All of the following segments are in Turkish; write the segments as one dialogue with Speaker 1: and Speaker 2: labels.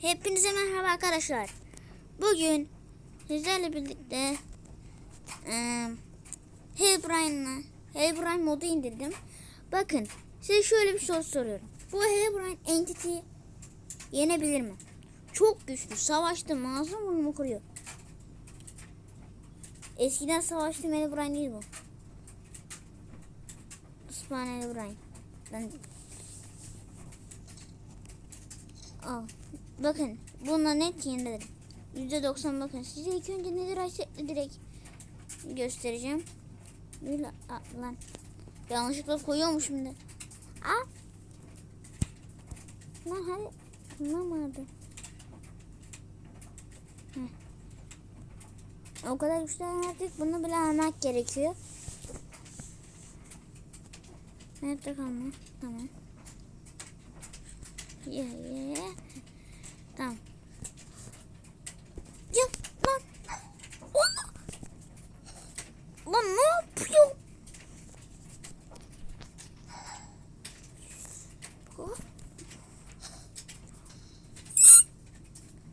Speaker 1: Hepinize merhaba arkadaşlar. Bugün sizlerle birlikte eee Herobrine'la Herobrine modu indirdim. Bakın size şöyle bir soru soruyorum. Bu Herobrine Entity yenebilir mi? Çok güçlü. Savaştım. Ağzım burnumu kuruyor. Eskiden savaştığım Herobrine değil bu. Spawn Herobrine. Ben Al. Bakın bununla net yenilerim. %90 bakın. Size ilk önce nedir açıkla direkt göstereceğim. Böyle lan. Yanlışlıkla koyuyormuşum da. Aa. Lan hadi. Anlamadı. O kadar güçlü artık bunu bile almak gerekiyor. Hayatta kalma. Tamam. Ye ye ye. Tamam. Ya lan. Oh! Lan ne yapıyor?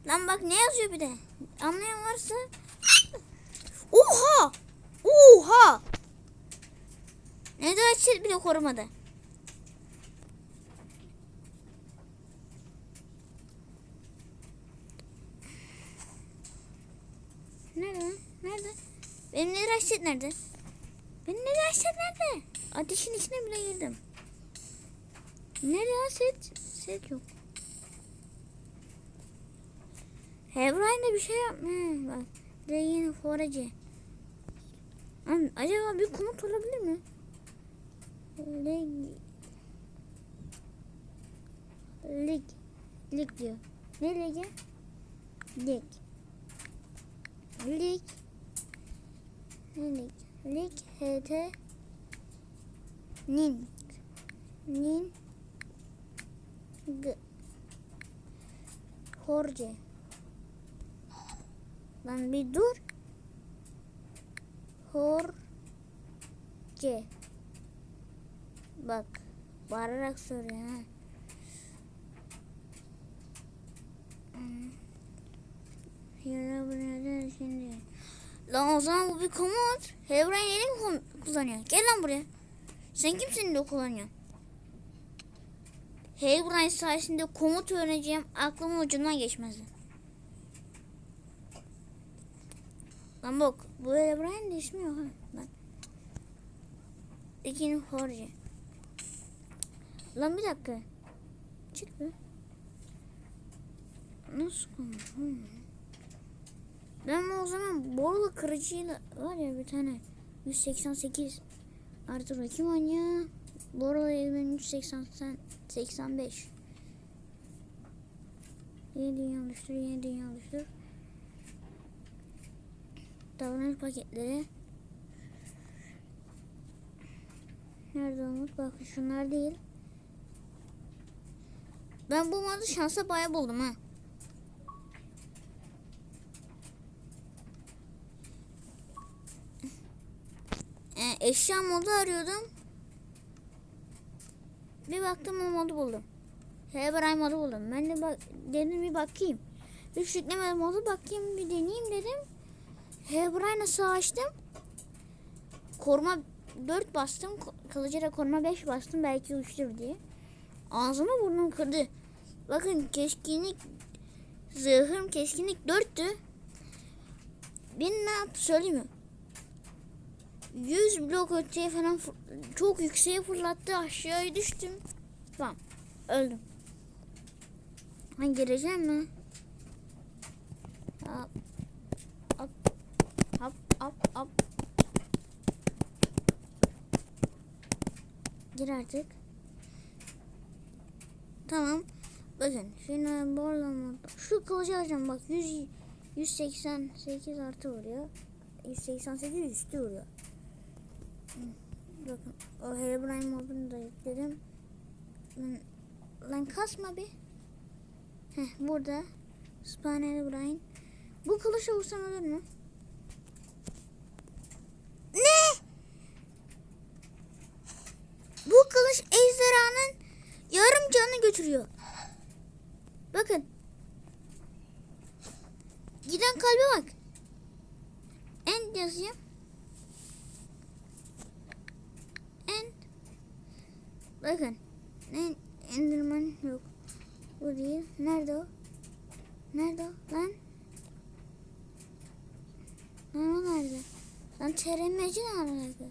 Speaker 1: Lan bak ne yazıyor bir de. Anlayan varsa. Oha! Oha! Ne de açık bile korumadı. Nerede? lan? Nerede? Benim nedir açık nerede? Benim nedir açık nerede? Ateşin içine bile girdim. Nerede set? Set yok. Hebrine'de bir şey yapma. He, Bak. De yine. Am- Acaba bir komut olabilir mi? Lig. Lig. Lig diyor. Ne ligi? Lig. Lig. Lig? Lig HT Nin. Nin. G. Horce. Lan bir dur. Horce. Bak. Bağırarak soruyor ha. Hmm. Yara burada şimdi. Lan o zaman bu bir komut. Herobrine yeni mi kullanıyor? Gel lan buraya. Sen kimsin de kullanıyorsun? Herobrine sayesinde komut öğreneceğim aklımın ucundan geçmezdi. Lan bak bu Herobrine de ismi yok. Lan. İkinin Forge. Lan bir dakika. Çık be. Nasıl komut? Ben o zaman borla kırıcıyla var ya bir tane 188 artı rakip oynuyor. Borla evren 180 85. Yeni dünya oluştur, yeni dünya oluştur. Davranış paketleri. Nerede Umut? Bak şunlar değil. Ben bu modu şansa baya buldum ha. e, eşya modu arıyordum. Bir baktım o modu buldum. Herobrine modu buldum. Ben de bak, dedim bir bakayım. Bir yükleme modu bakayım bir deneyeyim dedim. Herobrine'la savaştım. Koruma 4 bastım. Kılıcıra koruma 5 bastım. Belki uçtur diye. Ağzımı burnum kırdı. Bakın keskinlik zırhım keskinlik 4'tü. Ben ne yaptı söyleyeyim mi? 100 blok öteye falan çok yükseğe fırlattı aşağıya düştüm. Tamam öldüm. Ha gireceğim mi? Hop hop hop hop. Gir artık. Tamam. Bakın şimdi borlama. Şu kılıcı alacağım bak 100 188 artı vuruyor. 188 üstü vuruyor. Bakın o Herobrine modunu da yükledim. Lan, lan kasma bir. Heh burada. Spawn Herobrine. Bu kılıçla vursam ölür mü? Ne? Bu kılıç ejderhanın yarım canını götürüyor. Bakın. giden kalbe bak. End yazayım. End. Bakın. En, Enderman yok. Bu değil. Nerede o? Nerede o? Lan. Lan o nerede? Lan TRM'ci ne alaka?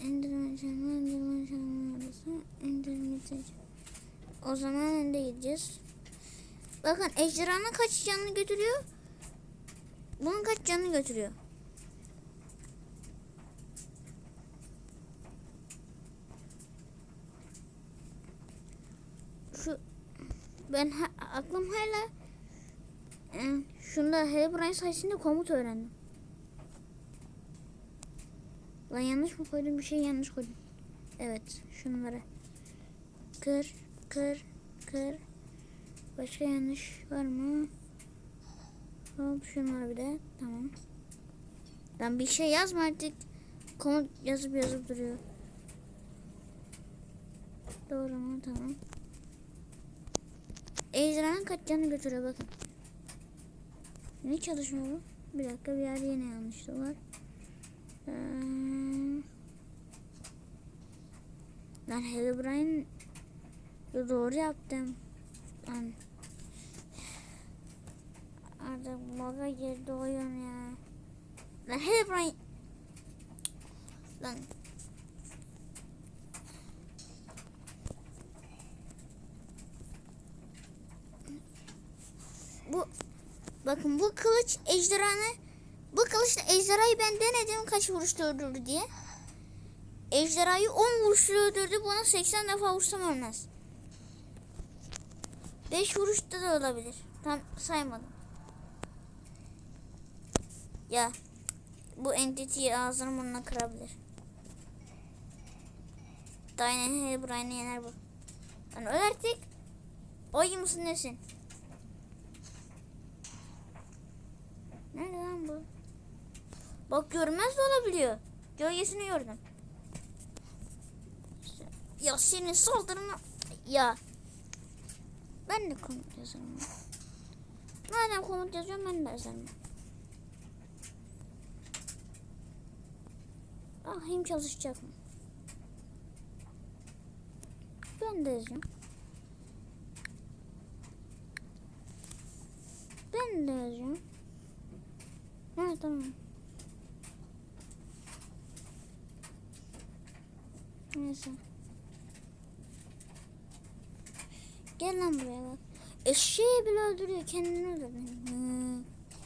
Speaker 1: Enderman canlı, Enderman canlı arası, Enderman. O zaman önde gideceğiz. Bakın ejderhanın kaç canını götürüyor? Bunun kaç canını götürüyor? Şu ben ha, aklım hala e, şunda Herobrine sayesinde komut öğrendim. Lan yanlış mı koydum? Bir şey yanlış koydum. Evet, şunları. Kır, kır, kır. Başka yanlış var mı? Hop şunları bir de. Tamam. Ben bir şey yazma artık. Komut yazıp yazıp duruyor. Doğru mu? Tamam. Ejderhanın kaç canını götürüyor bakın. Ne çalışmıyor bu? Bir dakika bir yerde yine yanlışlık var. Ee, ben Herobrine doğru yaptım. Lan. Artık baga girdi oyun ya. Lan Herobrine. Lan. Bu bakın bu kılıç ejderhanı bu kılıçla ejderhayı ben denedim kaç vuruşta öldürdü diye. Ejderhayı 10 vuruşla öldürdü. Buna 80 defa vursam ölmez. 5 vuruşta da olabilir. Tam saymadım. Ya bu entity'yi ağzını burnuna kırabilir. Dyna Herobrine'i yener bu. Lan öl artık. Oy musun nesin? Nerede lan bu? Bak görmez de olabiliyor. Gölgesini gördüm. Ya senin saldırına... Ya. Ben de komut yazarım. Madem komut yazıyorum ben de yazarım. Bakayım çalışacak mı? Ben de yazacağım. Ben de yazacağım. Ha tamam. Neyse. Gel lan buraya bak. Eşeği bile öldürüyor. Kendini öldürüyor. Hmm.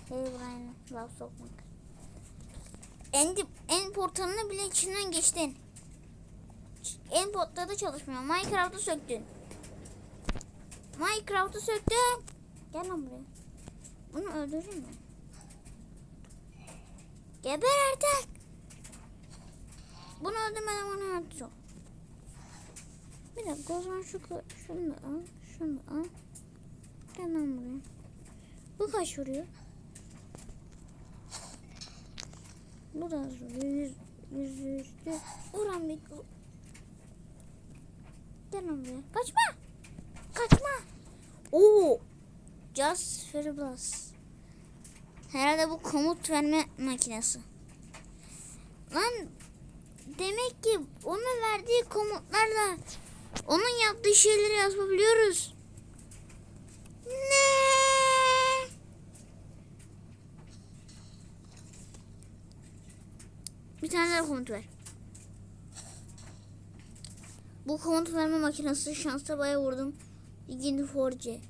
Speaker 1: Hey Brian. Laf sokmak. En, dip, en portalını bile içinden geçtin. En portta çalışmıyor. Minecraft'ı söktün. Minecraft'ı söktün. Gel lan buraya. Bunu öldüreyim mi? Geber artık. Bunu öldürmeden bana öldüreceğim. Bir dakika o zaman şu, şunu da al. Şunu da al. Lan buraya. Bu kaç vuruyor? Bu da az vuruyor. Yüz, yüz üstü. Vuran bir... Gel buraya. Kaçma. Kaçma. Oo. Just Feriblas. Herhalde bu komut verme makinesi. Lan demek ki onun verdiği komutlarla onun yaptığı şeyleri yazabiliyoruz. Ne? Bir tane daha komut ver. Bu komut verme makinesi şansa baya vurdum. Legend Forge.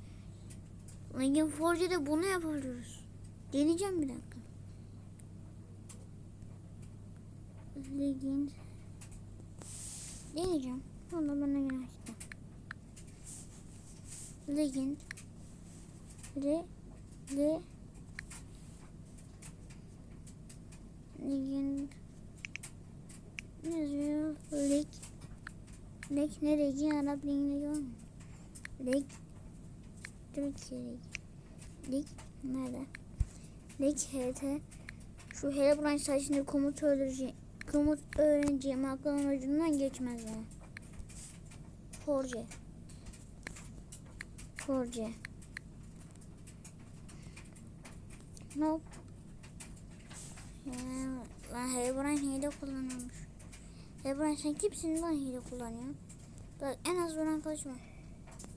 Speaker 1: Legend Forge'de bunu yapabiliyoruz. Deneyeceğim bir dakika. Legend. Deneyeceğim. Valla bana günah gitti. Legend. Le. Le. Legend. Ne yazıyor? Leg. Leg ne regi? Arap var mı? Leg. Türkiye leg. Leg. Nerede? Leg HT. Şu Herobrine sayesinde komut öldüreceğim. Komut öğreneceğim aklımın ucundan geçmez ya. Forge. Forge. Nope. Ya, lan Herobrine hile kullanıyormuş. Herobrine sen kimsin lan hile kullanıyorsun? Bak en az buradan kaçma.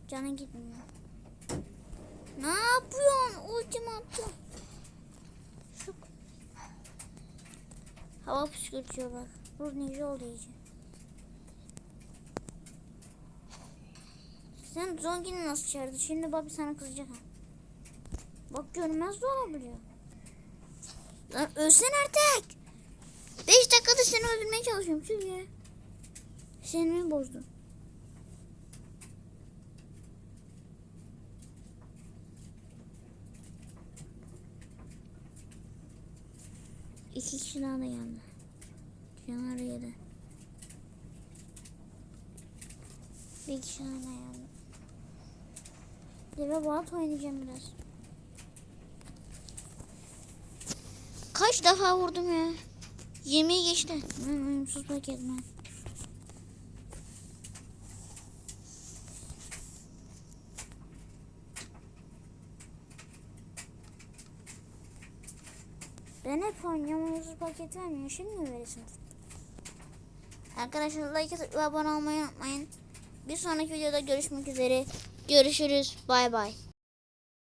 Speaker 1: Canın gitmiyor. Ne yapıyorsun? Ultim attım. Hava püskürtüyor bak. Dur nice oldu iyice. Sen Zongi'ni nasıl çağırdın? Şimdi Bobby sana kızacak ha. Bak görmez de olabiliyor. Lan ölsen artık. 5 dakikada seni öldürmeye çalışıyorum. Ya. Sinirimi bozdun. İki kişi daha da yandı. Caner yedi. Bir kişi daha da yandı. Deve Balat oynayacağım biraz. Kaç defa vurdum ya? 20'yi geçti. Ben uyumsuz paket ben. Ben hep oynuyorum uyumsuz paket vermiyor. Şimdi mi verirsin? Arkadaşlar like atıp abone olmayı unutmayın. Bir sonraki videoda görüşmek üzere. Görüşürüz. Bay bay.